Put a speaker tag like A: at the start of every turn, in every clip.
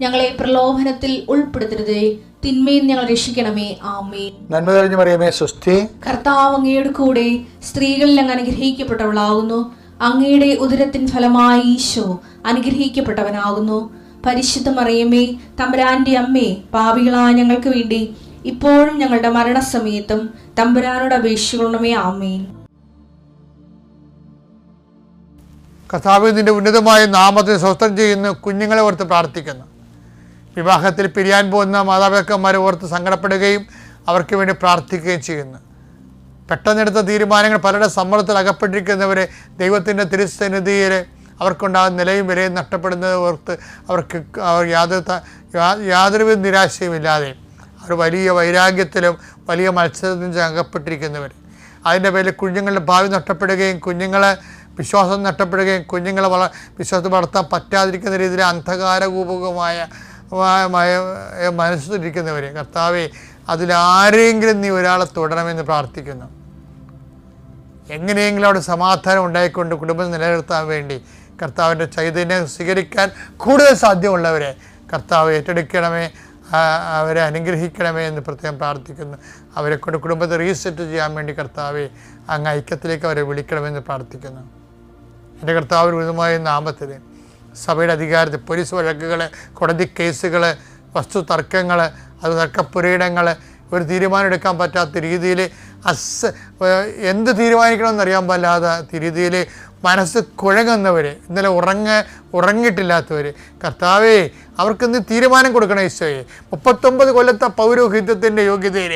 A: ഞങ്ങളെ പ്രലോഭനത്തിൽ ഉൾപ്പെടുത്തരുതേ. തിന്മയിൽ ഞങ്ങൾ രക്ഷിക്കണമേ. ആമേ
B: നന്മ തെളിഞ്ഞു പറയുമേ സുസ്ഥി
A: കർത്താവ് അങ്ങയുടെ കൂടെ സ്ത്രീകളിൽ അങ്ങ് അനുഗ്രഹിക്കപ്പെട്ടവളാകുന്നു. അങ്ങയുടെ ഉദരത്തിൻ ഫലമായി ഈശോ അനുഗ്രഹിക്കപ്പെട്ടവനാകുന്നു. പരിശുദ്ധ മറിയമേ തമ്പുരാന്റെ അമ്മേ പാപികളായ ഞങ്ങൾക്ക് വേണ്ടി ഇപ്പോഴും ഞങ്ങളുടെ മരണസമയത്തും തമ്പുരാനോട് അപേക്ഷിക്കണമേ. ആമേൻ.
B: കർത്താവ് നിന്റെ ഉന്നതമായ നാമത്തെ സ്വസ്ഥം ചെയ്യുന്നു കുഞ്ഞുങ്ങളെ ഓർത്ത് പ്രാർത്ഥിക്കുന്നു. വിവാഹത്തിൽ പിരിയാൻ പോകുന്ന മാതാപിതാക്കന്മാരെ ഓർത്ത് സങ്കടപ്പെടുകയും അവർക്ക് വേണ്ടി പ്രാർത്ഥിക്കുകയും ചെയ്യുന്നു. പെട്ടെന്നെടുത്ത തീരുമാനങ്ങൾ പലരുടെ സമ്മർദ്ദത്തിൽ അകപ്പെട്ടിരിക്കുന്നവരെ ദൈവത്തിന്റെ തിരുസന്നിധിയിൽ അവർക്കുണ്ടാകുന്ന നിലയും വിലയും നഷ്ടപ്പെടുന്നത് ഓർത്ത് അവർക്ക് അവർ യാതൊരു യാതൊരുവിധ നിരാശയും ഇല്ലാതെ അവർ വലിയ വൈരാഗ്യത്തിലും വലിയ മത്സരത്തിലും അകപ്പെട്ടിരിക്കുന്നവർ. അതിന്റെ പേരിൽ കുഞ്ഞുങ്ങളുടെ ഭാവി നഷ്ടപ്പെടുകയും കുഞ്ഞുങ്ങളെ വിശ്വാസം നഷ്ടപ്പെടുകയും കുഞ്ഞുങ്ങളെ വള വിശ്വാസം വളർത്താൻ പറ്റാതിരിക്കുന്ന രീതിയിൽ അന്ധകാരകൂപകമായ മനസ്സിലിരിക്കുന്നവർ കർത്താവെ അതിലാരെങ്കിലും നീ ഒരാളെ തുടരണമെന്ന് പ്രാർത്ഥിക്കുന്നു. എങ്ങനെയെങ്കിലും അവിടെ സമാധാനം ഉണ്ടായിക്കൊണ്ട് കുടുംബം നിലനിർത്താൻ വേണ്ടി കർത്താവിന്റെ ചൈതന്യം സ്വീകരിക്കാൻ കൂടുതൽ സാധ്യമുള്ളവരെ കർത്താവ് ഏറ്റെടുക്കണമേ അവരെ അനുഗ്രഹിക്കണമേ എന്ന് പ്രത്യേകം പ്രാർത്ഥിക്കുന്നു. അവരെ കൊണ്ട് കുടുംബത്തെ റീസെറ്റ് ചെയ്യാൻ വേണ്ടി കർത്താവെ അങ്ങ് ഐക്യത്തിലേക്ക് അവരെ വിളിക്കണമെന്ന് പ്രാർത്ഥിക്കുന്നു. എന്റെ കർത്താവ് ഉചിതമായ നാമത്തിൽ സഭയുടെ അധികാരത്തിൽ പോലീസ് വഴക്കുകൾ കോടതി കേസുകൾ വസ്തു തർക്കങ്ങൾ അത് തർക്കപ്പുരയിടങ്ങൾ ഒരു തീരുമാനം എടുക്കാൻ പറ്റാത്ത രീതിയിൽ അസ് എന്ത് തീരുമാനിക്കണമെന്ന് അറിയാൻ പാടില്ലാത്ത രീതിയിൽ മനസ്സ് കുഴങ്ങുന്നവർ ഇന്നലെ ഉറങ്ങ ഉറങ്ങിയിട്ടില്ലാത്തവർ കർത്താവേ അവർക്കിന്ന് തീരുമാനം കൊടുക്കണം ഈശോയെ? മുപ്പത്തൊമ്പത് കൊല്ലത്തെ പൗരോഹിത്യത്തിന്റെ യോഗ്യതയിൽ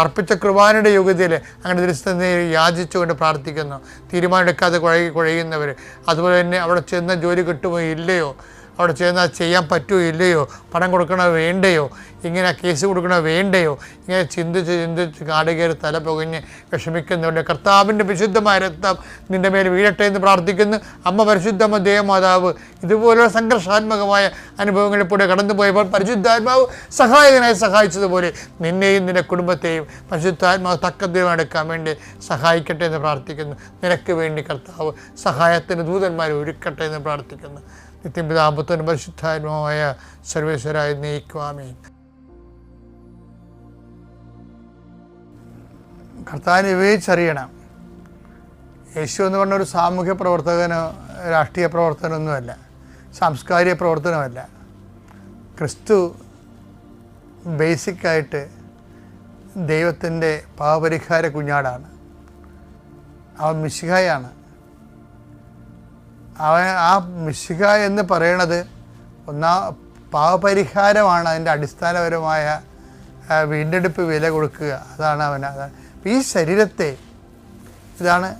B: അർപ്പിച്ച കൃപാനയുടെ യോഗ്യതയിൽ അങ്ങനെ ദിവസത്തെ യാചിച്ചുകൊണ്ട് പ്രാർത്ഥിക്കുന്നു. തീരുമാനമെടുക്കാതെ കുഴകി കുഴയുന്നവർ അതുപോലെ തന്നെ അവിടെ ചെന്ന ജോലി കിട്ടുമോ ഇല്ലയോ? അവിടെ ചെയ്യുന്ന ചെയ്യാൻ പറ്റുമോ ഇല്ലയോ? പണം കൊടുക്കണോ വേണ്ടയോ? ഇങ്ങനെ കേസ് കൊടുക്കണോ വേണ്ടയോ? ഇങ്ങനെ ചിന്തിച്ച് ചിന്തിച്ച് കാടുകയറി തല പുകഞ്ഞ് വിഷമിക്കുന്നുണ്ട് കർത്താവിന്റെ വിശുദ്ധമായ രക്തം നിന്റെ മേൽ വീഴട്ടെ എന്ന് പ്രാർത്ഥിക്കുന്നു. അമ്മ പരിശുദ്ധമ്മ ദേവമാതാവ് ഇതുപോലുള്ള സംഘർഷാത്മകമായ അനുഭവങ്ങളിലൂടെ കടന്നു കടന്നുപോയപ്പോൾ പരിശുദ്ധാത്മാവ് സഹായകനായി സഹായിച്ചതുപോലെ നിന്നെയും നിന്റെ കുടുംബത്തെയും പരിശുദ്ധാത്മാവ് തക്കദ്രവം എടുക്കാൻ വേണ്ടി സഹായിക്കട്ടെ എന്ന് പ്രാർത്ഥിക്കുന്നു. നിനക്ക് വേണ്ടി കർത്താവ് സഹായത്തിന് ദൂതന്മാരെ ഒരുക്കട്ടെ എന്ന് പ്രാർത്ഥിക്കുന്നു. നിത്യപിതാമ്പത്വനും പരിശുദ്ധാത്മാവായ സർവേശ്വരായി നീക്കുവാമേ കർത്താവിനെ വിവേചിച്ചറിയണം. യേശു എന്ന് പറഞ്ഞ ഒരു സാമൂഹ്യ പ്രവർത്തകനോ രാഷ്ട്രീയ പ്രവർത്തനമൊന്നുമല്ല. സാംസ്കാരിക പ്രവർത്തനമല്ല. ക്രിസ്തു ബേസിക്കായിട്ട് ദൈവത്തിന്റെ പാവപരിഹാര കുഞ്ഞാടാണ്. അവൻ മിശിഹായാണ്. അവൻ ആ മിശിക എന്ന് പറയണത് ഒന്നാ പാവപരിഹാരമാണ് അതിന്റെ അടിസ്ഥാനപരമായ വീണ്ടെടുപ്പ് വില കൊടുക്കുക. അതാണ് അവൻ അതാണ്. ഈ ശരീരത്തെ ഇതാണ്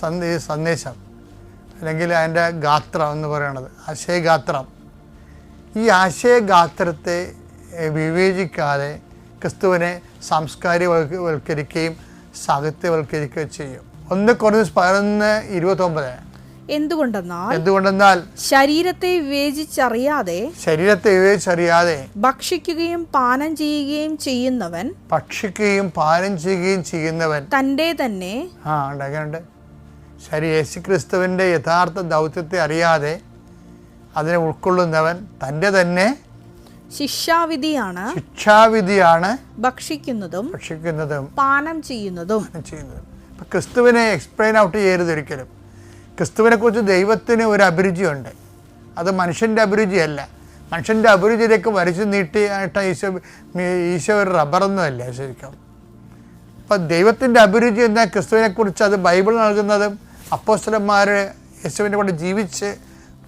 B: സന്ദേ സന്ദേശം. അല്ലെങ്കിൽ അതിന്റെ ഗാത്രം എന്ന് പറയണത്. ആശയഗാത്രം. ഈ ആശയഗാത്രത്തെ വിവേചിക്കാതെ ക്രിസ്തുവിനെ സാംസ്കാരികവൽക്കരിക്കുകയും സാഹിത്യവൽക്കരിക്കുകയും ചെയ്യും. ഒന്ന് കുറഞ്ഞ് പതിനൊന്ന് ഇരുപത്തൊമ്പത്.
C: എന്തുകൊണ്ടെന്നാൽ
B: എന്തുകൊണ്ടെന്നാൽ
C: ശരീരത്തെ വിവേചിച്ചറിയാതെ
B: ശരീരത്തെ വിവേചിച്ചറിയാതെ
C: ഭക്ഷിക്കുകയും പാനം ചെയ്യുകയും ചെയ്യുന്നവൻ
B: ഭക്ഷിക്കുകയും പാനം ചെയ്യുകയും ചെയ്യുന്നവൻ
C: തന്റെ തന്നെ
B: ആ ഉണ്ട് അങ്ങനെയുണ്ട്. ശരി യേശുക്രിസ്തുവിന്റെ യഥാർത്ഥ ദൗത്യത്തെ അറിയാതെ അതിനെ ഉൾക്കൊള്ളുന്നവൻ തന്റെ തന്നെ
C: ശിക്ഷാവിധിയാണ്
B: ശിക്ഷാവിധിയാണ്
C: ഭക്ഷിക്കുന്നതും
B: ഭക്ഷിക്കുന്നതും
C: പാനം ചെയ്യുന്നതും.
B: ചെയ്യുന്നതും. ക്രിസ്തുവിനെ എക്സ്പ്ലെയിൻ ഔട്ട് ചെയ്യരുത് ഒരിക്കലും. ക്രിസ്തുവിനെക്കുറിച്ച് ദൈവത്തിന് ഒരു അഭിരുചിയുണ്ട്. അത് മനുഷ്യന്റെ അഭിരുചിയല്ല. മനുഷ്യന്റെ അഭിരുചിയിലേക്ക് വരച്ചു നീട്ടിയായിട്ട് ഈശോ ഈശോ ഒരു റബ്ബറൊന്നുമല്ല ശരിക്കും. അപ്പം ദൈവത്തിന്റെ അഭിരുചി എന്ന ക്രിസ്തുവിനെക്കുറിച്ച് അത് ബൈബിൾ നൽകുന്നതും അപ്പോസ്റ്റലന്മാർ യേശുവിനെ കൊണ്ട് ജീവിച്ച്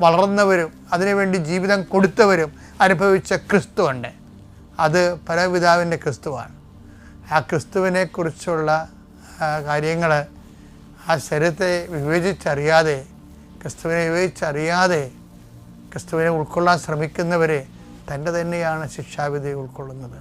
B: വളർന്നവരും അതിനുവേണ്ടി ജീവിതം കൊടുത്തവരും അനുഭവിച്ച ക്രിസ്തുവുണ്ട്. അത് പരപിതാവിന്റെ ക്രിസ്തുവാണ്. ആ ക്രിസ്തുവിനെക്കുറിച്ചുള്ള കാര്യങ്ങൾ ആ ശരീരത്തെ വിവേചിച്ചറിയാതെ ക്രിസ്തുവിനെ വിവേചിച്ചറിയാതെ ക്രിസ്തുവിനെ ഉൾക്കൊള്ളാൻ ശ്രമിക്കുന്നവരെ തന്റെ തന്നെയാണ് ശിക്ഷാവിധി ഉൾക്കൊള്ളുന്നത്.